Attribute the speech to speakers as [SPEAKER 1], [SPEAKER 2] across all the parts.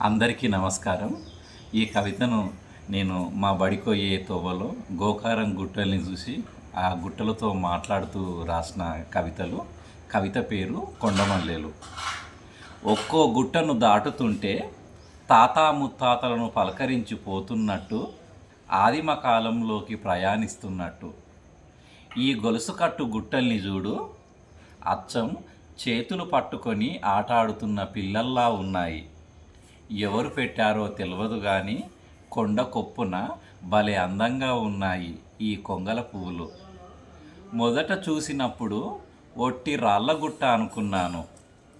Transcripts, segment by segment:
[SPEAKER 1] అందరికీ నమస్కారం. ఈ కవితను నేను మా బడికోయే తోవలో గోకారం గుట్టల్ని చూసి ఆ గుట్టలతో మాట్లాడుతూ రాసిన కవితలు. కవిత పేరు కొండమల్లెలు. ఒక్కో గుట్టను దాటుతుంటే తాతా ముత్తాతలను పలకరించి పోతున్నట్టు ఆదిమ కాలంలోకి ప్రయాణిస్తున్నట్టు. ఈ గొలుసు కట్టు గుట్టల్ని చూడు అచ్చం చేతులు పట్టుకొని ఆటాడుతున్న పిల్లల్లా ఉన్నాయి. ఎవరు పెట్టారో తెలియదు కానీ కొండ కొప్పున భలే అందంగా ఉన్నాయి ఈ కొంగల పువ్వులు. మొదట చూసినప్పుడు ఒట్టి రాళ్ళగుట్ట అనుకున్నాను.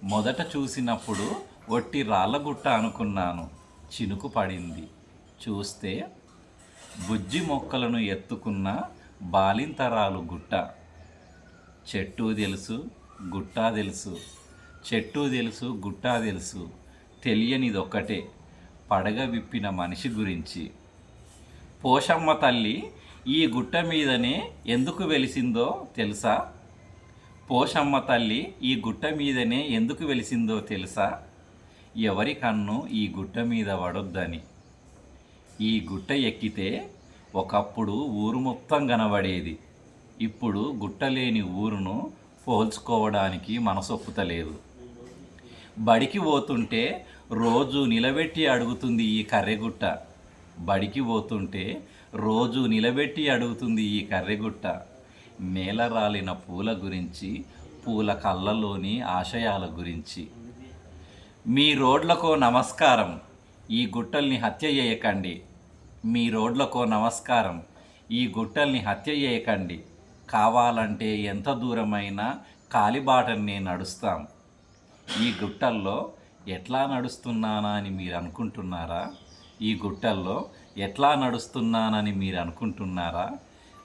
[SPEAKER 1] మొదట చూసినప్పుడు ఒట్టి రాళ్ళగుట్ట అనుకున్నాను. చినుకు పడింది. చూస్తే బుజ్జి మొక్కలను ఎత్తుకున్న బాలింతరాలు గుట్ట. చెట్టు తెలుసు గుట్టా తెలుసు. చెట్టు తెలుసు గుట్టా తెలుసు. తెలియనిదొక్కటే. పడగ విప్పిన మనిషి గురించి. పోషమ్మ తల్లి ఈ గుట్ట మీదనే ఎందుకు వెలిసిందో తెలుసా? పోషమ్మ తల్లి ఈ గుట్ట మీదనే ఎందుకు వెలిసిందో తెలుసా? ఎవరి కన్ను ఈ గుట్ట మీద పడొద్దని. ఈ గుట్ట ఎక్కితే ఒకప్పుడు ఊరు మొత్తం కనబడేది. ఇప్పుడు గుట్టలేని ఊరును పోల్చుకోవడానికి మనసొప్పుతలేదు. బడికి పోతుంటే రోజు నిలబెట్టి అడుగుతుంది ఈ కర్రెగుట్ట. బడికి పోతుంటే రోజు నిలబెట్టి అడుగుతుంది ఈ కర్రెగుట్ట. నేల రాలిన పూల గురించి పూల కళ్ళలోని ఆశయాల గురించి. మీ రోడ్లకో నమస్కారం ఈ గుట్టల్ని హత్య చేయకండి. మీ రోడ్లకో నమస్కారం ఈ గుట్టల్ని హత్య చేయకండి. కావాలంటే ఎంత దూరమైనా కాలిబాటని నడుస్తాం. ఈ గుట్టల్లో ఎట్లా నడుస్తున్నానా అని మీరు అనుకుంటున్నారా? ఈ గుట్టల్లో ఎట్లా నడుస్తున్నానని మీరు అనుకుంటున్నారా?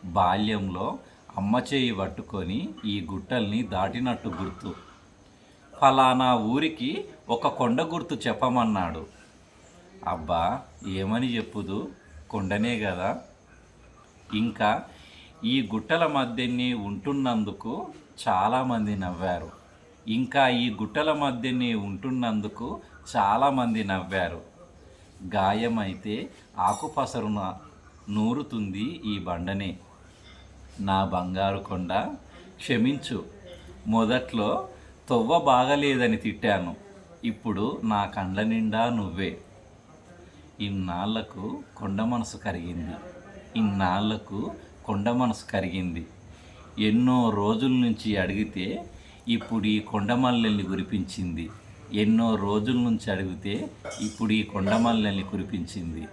[SPEAKER 1] బాల్యంలో అమ్మ చేయి పట్టుకొని ఈ గుట్టల్ని దాటినట్టు గుర్తు. ఫలానా ఊరికి ఒక కొండ గుర్తు చెప్పమన్నాడు. అబ్బా ఏమని చెప్పుదు? కొండనే కదా ఇంకా ఈ గుట్టల మధ్యనే ఉంటున్నందుకు చాలామంది నవ్వారు. ఇంకా ఈ గుట్టల మధ్యనే ఉంటున్నందుకు చాలామంది నవ్వారు. గాయమైతే ఆకుపసరున నూరుతుంది ఈ బండనే. నా బంగారు కొండ క్షమించు మొదట్లో తొవ్వ బాగలేదని తిట్టాను. ఇప్పుడు నా కండ్ల నిండా నువ్వే. ఇన్నాళ్ళకు కొండ మనసు కరిగింది. ఇన్నాళ్ళకు కొండ మనసు కరిగింది. ఎన్నో రోజుల నుంచి అడిగితే ఇప్పుడు ఈ కొండమల్లెల్ని కురిపించింది. ఎన్నో రోజుల నుంచి అడిగితే ఇప్పుడు ఈ కొండమల్లెల్ని కురిపించింది.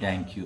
[SPEAKER 1] Thank you